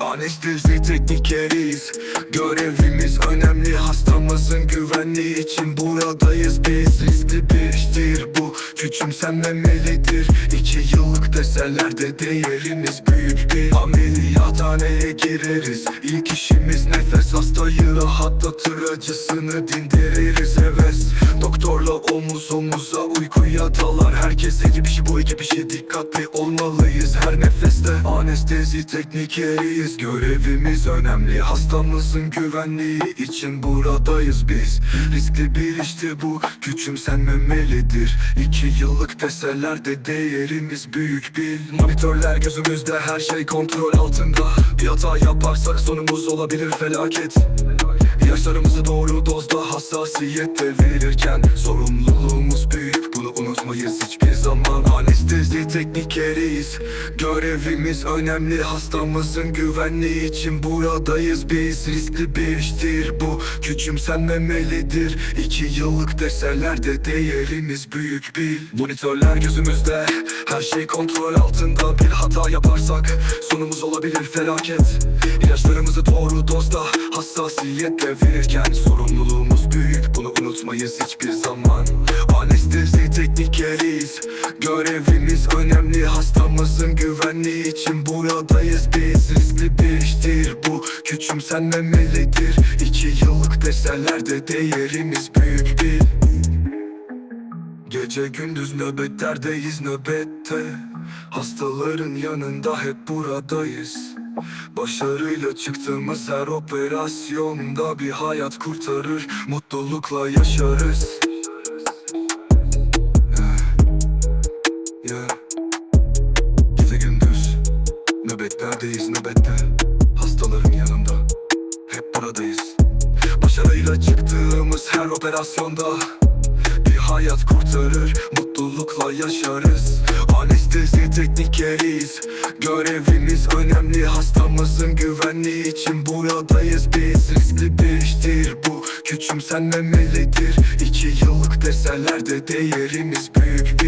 Anestezi teknikeriyiz Görevimiz önemli hastamızın güvenliği için buradayız. Biz Riskli bir iştir bu küçümsenmemelidir İki yıllık deselerde değerimiz büyük bir Ameliyathaneye gireriz. İlk işimiz nefes hastayı rahatlatır acısını dindiririz. Heves Doktorla omuz omuza uykuya dalar Herkes ekip işi bu ekip işi dikkatli olmalıyız. Her nefeste anestezi teknikeriyiz Görevimiz önemli. Hastamızın güvenliği için buradayız biz. Riskli bir işti bu. Küçümsenmemelidir. İki yıllık deselerde değerimiz büyük. Bir Monitörler gözümüzde. Her şey kontrol altında. Bir hata yaparsak sonumuz olabilir. Felaket. İlaçlarımızı doğru dozda hassasiyetle verirken Sorumluluğumuz büyük. Bunu unutmayız hiçbir zaman Anestezi teknikeriyiz Görevimiz önemli hastamızın güvenliği için buradayız. Biz Riskli bir iştir bu küçümsenmemelidir. İki yıllık deselerde değerimiz büyük. Bir Monitörler gözümüzde. Her şey kontrol altında. Bir hata yaparsak sonumuz olabilir felaket. İlaçlarımızı doğru dozda hassasiyetle verirken Sorumluluğumuz unutmayız hiçbir zaman. Anestezi teknikeriyiz Görevimiz önemli. Hastamızın güvenliği için buradayız biz. Riskli bir iştir bu küçümsenmemelidir İki yıllık deselerde değerimiz büyük bir. Gece gündüz nöbetlerdeyiz nöbette. Hastaların yanında hep buradayız Başarıyla çıktığımız her operasyonda bir hayat kurtarır. Mutlulukla yaşarız. Yeah. Gece gündüz Nöbetlerdeyiz nöbette. Hastaların yanında Hep buradayız. Başarıyla çıktığımız her operasyonda bir hayat kurtarır. Mutlulukla yaşarız. Anestezi teknikeriyiz Görevimiz önemli Hastamızın güvenliği için buradayız biz. Riskli bir iştir bu Küçümsenmemelidir. İki yıllık deselerde değerimiz büyük